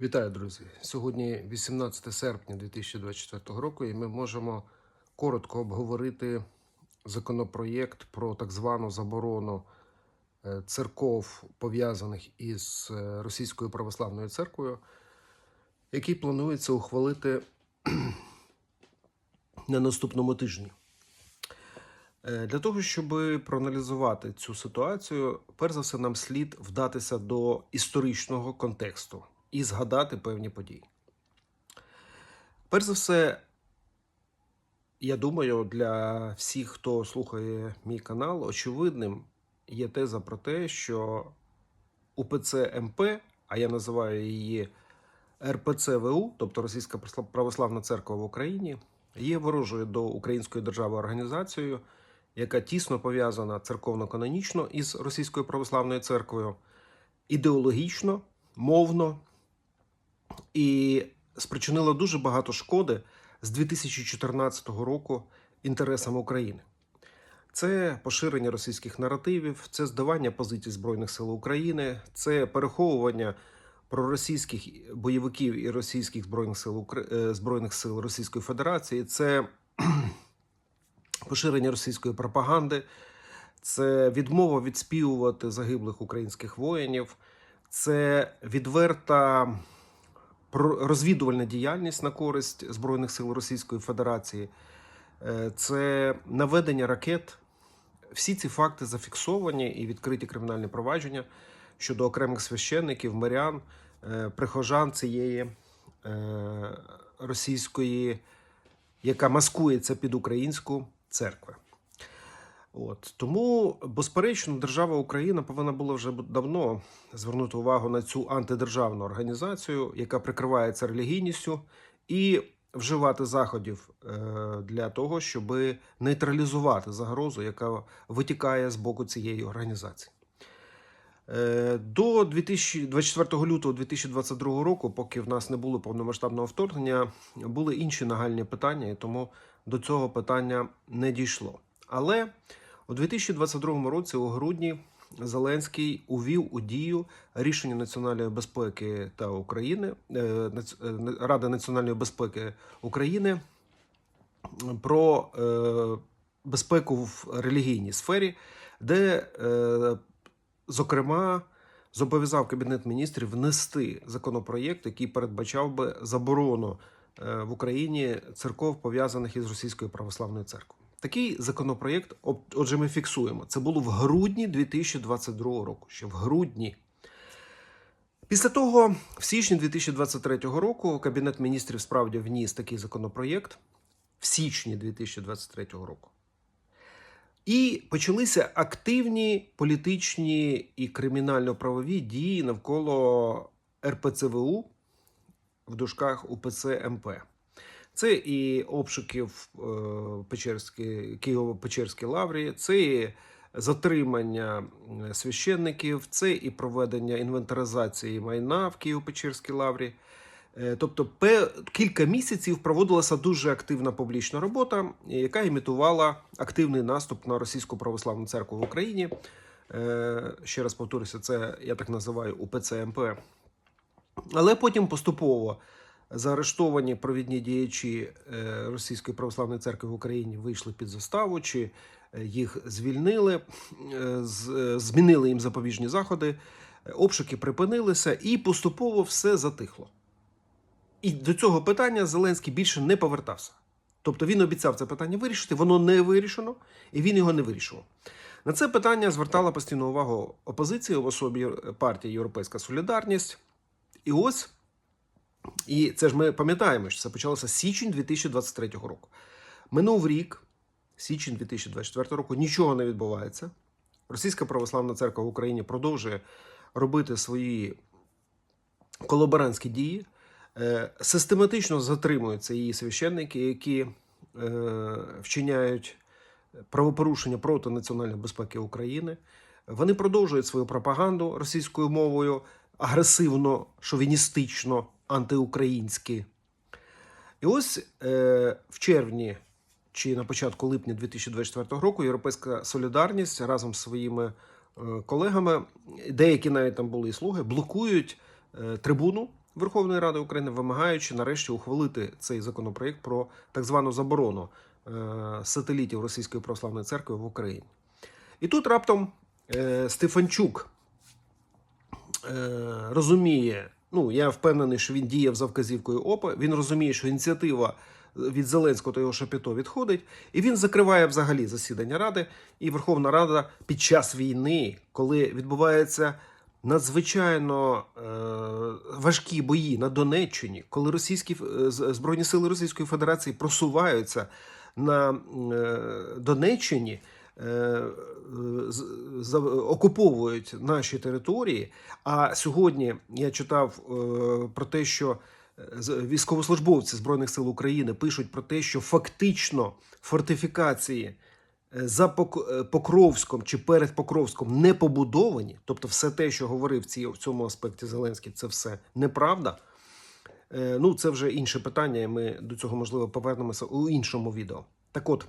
Вітаю, друзі! Сьогодні 18 серпня 2024 року, і ми можемо коротко обговорити законопроєкт про так звану заборону е, церков, пов'язаних із е, Російською православною церквою, який планується ухвалити на наступному тижні. Е, Для того, щоб проаналізувати цю ситуацію, перш за все, нам слід вдатися до історичного контексту і згадати певні події. Перш за все, я думаю, для всіх, хто слухає мій канал, очевидним є теза про те, що УПЦ МП, а я називаю її РПЦВУ, тобто Російська Православна Церква в Україні, є ворожою до Української держави організацією, яка тісно пов'язана церковно-канонічно із Російською православною церквою, ідеологічно, мовно і спричинила дуже багато шкоди з 2014 року інтересам України. Це поширення російських наративів, це здавання позицій Збройних сил України, це переховування проросійських бойовиків і російських збройних сил е, збройних сил Російської Федерації, це поширення російської пропаганди, це відмова відспівувати загиблих українських воїнів, це відверта розвідувальна діяльність на користь Збройних сил Російської Федерації, е, це наведення ракет. Всі ці факти зафіксовані і відкриті кримінальні провадження щодо окремих священників, мирян, е, прихожан цієї е, російської, яка маскується під українську церкву. От тому, безперечно, держава Україна повинна була вже давно звернути увагу на цю антидержавну організацію, яка прикривається релігійністю, і вживати заходів е, для того, щоб нейтралізувати загрозу, яка витікає з боку цієї організації. Е, До 2024 лютого 2022 року, поки в нас не було повномасштабного вторгнення, були інші нагальні питання, і тому до цього питання не дійшло. Але у 2022 році, у грудні, Зеленський увів у дію рішення національної безпеки та України е, е, Ради національної безпеки України про е, безпеку в релігійній сфері, де, зокрема, зобов'язав Кабінет міністрів внести законопроєкт, який передбачав би заборону в Україні церков, пов'язаних із Російською православною церквою. Такий законопроєкт, отже, ми фіксуємо. Це було в грудні 2022 року. Ще в грудні. Після того, в січні 2023 року, Кабінет міністрів справді вніс такий законопроєкт в січні 2023 року. І почалися активні політичні і кримінально-правові дії навколо РПЦВУ в дужках УПЦ МП. Це і обшуки в е, Києво-Печерській лаврі, це і затримання священників, це і проведення інвентаризації майна в Києво-Печерській лаврі. Е, Тобто, кілька місяців проводилася дуже активна публічна робота, яка імітувала активний наступ на російську православну церкву в Україні. Е, Ще раз повторюся, це я так називаю УПЦ МП. Але потім поступово заарештовані провідні діячі е, Російської православної церкви в Україні вийшли під заставу, чи е, їх звільнили, е, змінили їм запобіжні заходи, обшуки припинилися, і поступово все затихло. І до цього питання Зеленський більше не повертався. Тобто він обіцяв це питання вирішити, воно не вирішено, і він його не вирішував. На це питання звертала постійну увагу опозиція в особі партії Європейська Солідарність. І ось, і це ж ми пам'ятаємо, що це почалося січень 2023 року. Минув рік, січень 2024 року, нічого не відбувається. Російська православна церква в Україні продовжує робити свої колаборантські дії. Е, Систематично затримуються її священники, які е, вчиняють правопорушення проти національної безпеки України. Вони продовжують свою пропаганду російською мовою агресивно, шовіністично, антиукраїнськи. І ось е, в червні чи на початку липня 2024 року Європейська солідарність разом з своїми е, колегами, деякі навіть там були і слуги, блокують е, трибуну Верховної Ради України, вимагаючи нарешті ухвалити цей законопроект про так звану заборону е, сателітів Російської православної церкви в Україні. І тут раптом Стефанчук розуміє, ну я впевнений, що він діяв за вказівкою ОПА. Він розуміє, що ініціатива від Зеленського та його Шапіто відходить, і він закриває взагалі засідання Ради. І Верховна Рада під час війни, коли відбувається надзвичайно е, важкі бої на Донеччині, коли російські е, збройні сили Російської Федерації просуваються на е, Донеччині. Е, окуповують наші території. А сьогодні я читав е, про те, що е, військовослужбовці Збройних сил України пишуть про те, що фактично фортифікації за Пок- Покровськом чи перед Покровськом не побудовані. Тобто, все те, що говорив в цьому аспекті Зеленський, це все неправда. Ну, це вже інше питання, і ми до цього можливо повернемося у іншому відео. Так от,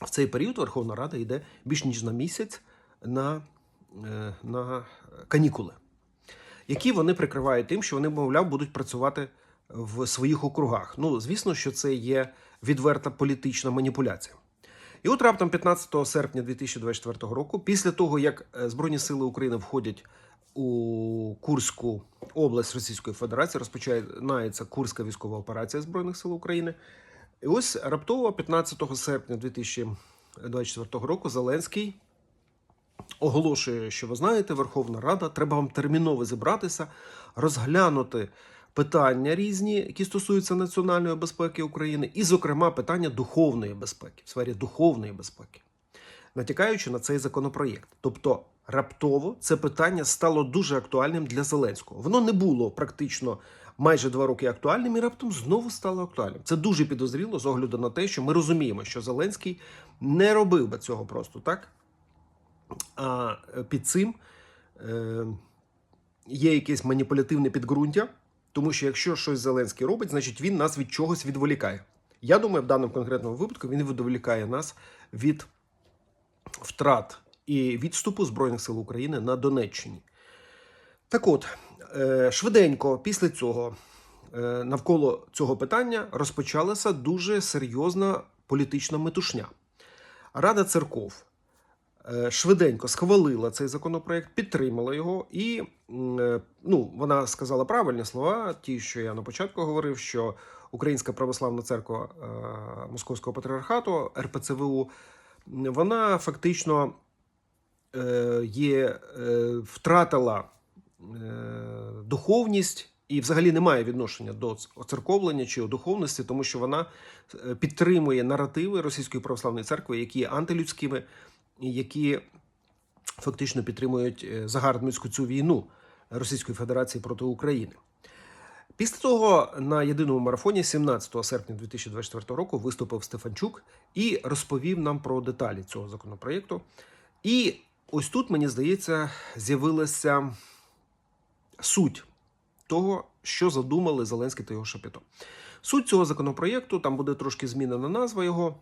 в цей період Верховна Рада йде більш ніж на місяць на, е, на канікули, які вони прикривають тим, що вони, мовляв, будуть працювати в своїх округах. Ну, звісно, що це є відверта політична маніпуляція. І от раптом 15 серпня 2024 року, після того, як е, Збройні Сили України входять у Курську область Російської Федерації, розпочинається Курська військова операція Збройних сил України. І ось раптово, 15 серпня 2024 року, Зеленський оголошує, що ви знаєте, Верховна Рада, треба вам терміново зібратися, розглянути питання різні, які стосуються національної безпеки України, і, зокрема, питання духовної безпеки, в сфері духовної безпеки, натякаючи на цей законопроєкт. Тобто, раптово це питання стало дуже актуальним для Зеленського. Воно не було практично майже два роки актуальним і раптом знову стало актуальним. Це дуже підозріло з огляду на те, що ми розуміємо, що Зеленський не робив би цього просто так. А під цим е, є якесь маніпулятивне підґрунтя, тому що якщо щось Зеленський робить, значить він нас від чогось відволікає. Я думаю, в даному конкретному випадку він відволікає нас від втрат і відступу Збройних сил України на Донеччині. Так от, е, швиденько після цього е, навколо цього питання розпочалася дуже серйозна політична метушня. Рада церков е, швиденько схвалила цей законопроект, підтримала його, і е, ну, вона сказала правильні слова, ті, що я на початку говорив, що Українська православна церква е, Московського патріархату РПЦВУ, вона фактично е, є, е, втратила е, духовність і взагалі не має відношення до оцерковлення чи духовності, тому що вона е, підтримує наративи Російської православної церкви, які є антилюдськими, які фактично підтримують е, загарбницьку цю війну Російської Федерації проти України. Після того на єдиному марафоні 17 серпня 2024 року виступив Стефанчук і розповів нам про деталі цього законопроєкту. І ось тут, мені здається, з'явилася суть того, що задумали Зеленський та його Шапіто. Суть цього законопроєкту там буде трошки змінена назва його,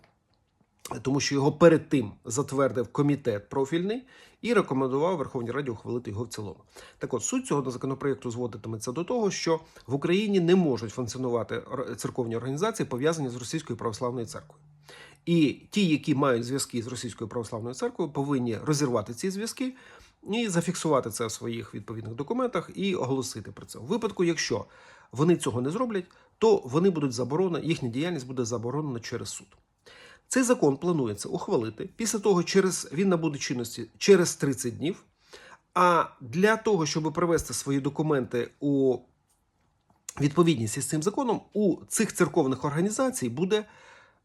тому що його перед тим затвердив комітет профільний і рекомендував Верховній Раді ухвалити його в цілому. Так от суть цього законопроєкту зводитиметься до того, що в Україні не можуть функціонувати церковні організації, пов'язані з Російською православною церквою. І ті, які мають зв'язки з Російською православною церквою, повинні розірвати ці зв'язки і зафіксувати це в своїх відповідних документах і оголосити про це. У випадку, якщо вони цього не зроблять, то вони будуть заборонені, їхня діяльність буде заборонена через суд. Цей закон планується ухвалити. Після того через він набуде чинності через 30 днів. А для того, щоб привести свої документи у відповідність із цим законом, у цих церковних організацій буде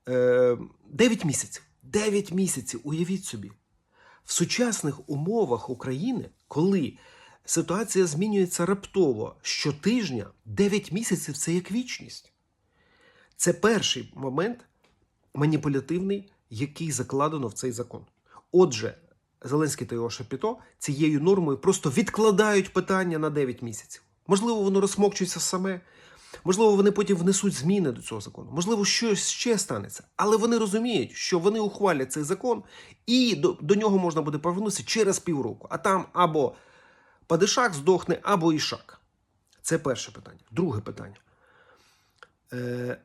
е, 9 місяців. 9 місяців, уявіть собі. В сучасних умовах України, коли ситуація змінюється раптово щотижня, 9 місяців це як вічність. Це перший момент маніпулятивний, який закладено в цей закон. Отже, Зеленський та його Шапіто цією нормою просто відкладають питання на 9 місяців. Можливо, воно розсмокчується саме. Можливо, вони потім внесуть зміни до цього закону. Можливо, щось ще станеться. Але вони розуміють, що вони ухвалять цей закон, і до, до нього можна буде повернутися через півроку. А там або Падишак здохне, або Ішак. Це перше питання. Друге питання. Е,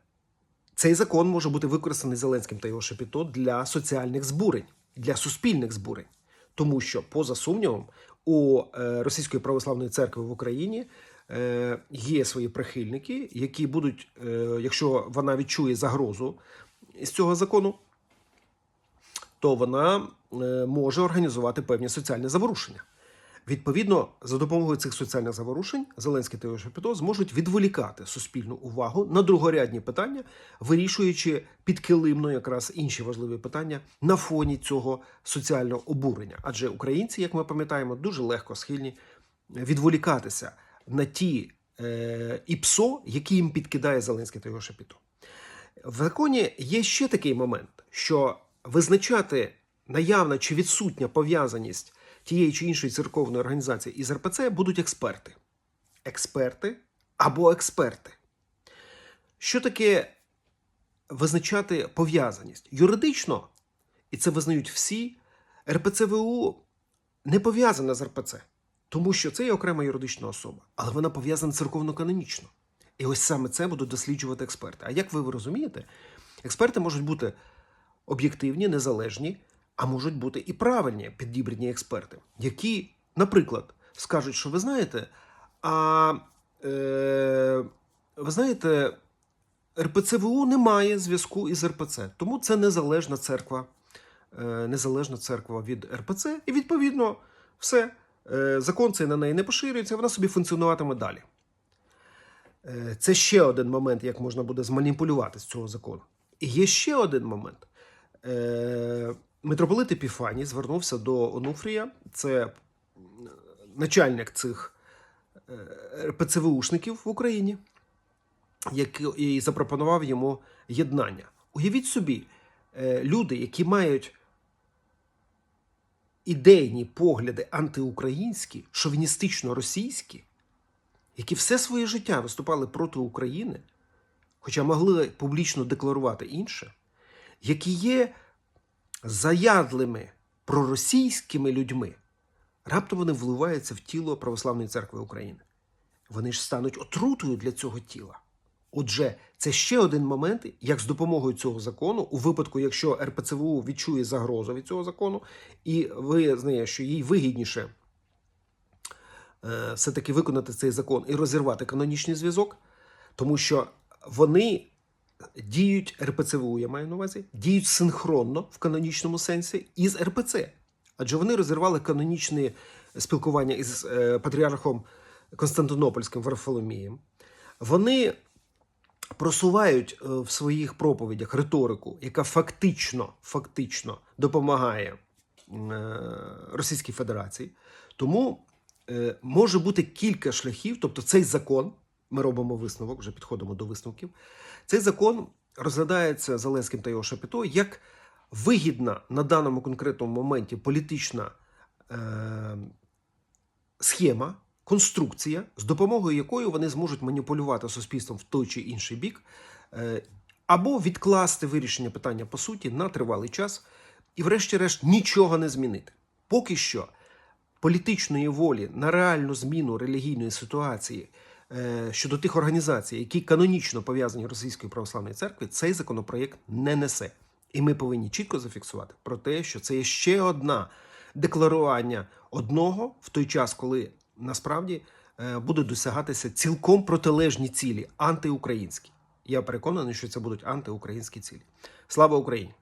цей закон може бути використаний Зеленським та його Шепіто для соціальних збурень, для суспільних збурень. Тому що, поза сумнівом, у е, Російської православної церкви в Україні є свої прихильники, які будуть, е, якщо вона відчує загрозу з цього закону, то вона е, може організувати певні соціальні заворушення. Відповідно, за допомогою цих соціальних заворушень Зеленський та Шепіто зможуть відволікати суспільну увагу на другорядні питання, вирішуючи підкилимно якраз інші важливі питання на фоні цього соціального обурення. Адже українці, як ми пам'ятаємо, дуже легко схильні відволікатися на ті е, ІПСО, які їм підкидає Зеленський та його Шепіто. В законі є ще такий момент, що визначати наявна чи відсутня пов'язаність тієї чи іншої церковної організації із РПЦ будуть експерти. Експерти або експерти. Що таке визначати пов'язаність? Юридично, і це визнають всі, РПЦВУ не пов'язана з РПЦ, тому що це є окрема юридична особа, але вона пов'язана церковно-канонічно. І ось саме це будуть досліджувати експерти. А як ви розумієте, експерти можуть бути об'єктивні, незалежні, а можуть бути і правильні підібрані експерти, які, наприклад, скажуть, що ви знаєте, а е, ви знаєте, РПЦВУ не має зв'язку із РПЦ, тому це незалежна церква, е, незалежна церква від РПЦ, і відповідно все. Е, закон цей на неї не поширюється, вона собі функціонуватиме далі. Е, Це ще один момент, як можна буде зманіпулювати з цього закону. І є ще один момент. Е, Митрополит Епіфаній звернувся до Онуфрія, це начальник цих ПЦВУшників в Україні, який запропонував йому єднання. Уявіть собі, люди, які мають ідейні погляди антиукраїнські, шовіністично-російські, які все своє життя виступали проти України, хоча могли публічно декларувати інше, які є заядлими проросійськими людьми, раптом вони вливаються в тіло Православної церкви України. Вони ж стануть отрутою для цього тіла. Отже, це ще один момент, як з допомогою цього закону, у випадку, якщо РПЦВУ відчує загрозу від цього закону, і ви знаєте, що їй вигідніше е, все-таки виконати цей закон і розірвати канонічний зв'язок, тому що вони діють РПЦВУ, я маю на увазі, діють синхронно в канонічному сенсі із РПЦ. Адже вони розірвали канонічне спілкування із е, патріархом Константинопольським Варфоломієм. Вони просувають е, в своїх проповідях риторику, яка фактично, фактично допомагає е, Російській Федерації. Тому е, може бути кілька шляхів, тобто цей закон, ми робимо висновок, вже підходимо до висновків. Цей закон розглядається Зеленським та його Шапіто як вигідна на даному конкретному моменті політична схема, конструкція, з допомогою якої вони зможуть маніпулювати суспільством в той чи інший бік, е, або відкласти вирішення питання по суті на тривалий час і, врешті-решт, нічого не змінити. Поки що політичної волі на реальну зміну релігійної ситуації е, щодо тих організацій, які канонічно пов'язані з Російською православною церквою, цей законопроєкт не несе. І ми повинні чітко зафіксувати про те, що це є ще одна декларування одного в той час, коли насправді е, будуть досягатися цілком протилежні цілі антиукраїнські. Я переконаний, що це будуть антиукраїнські цілі. Слава Україні!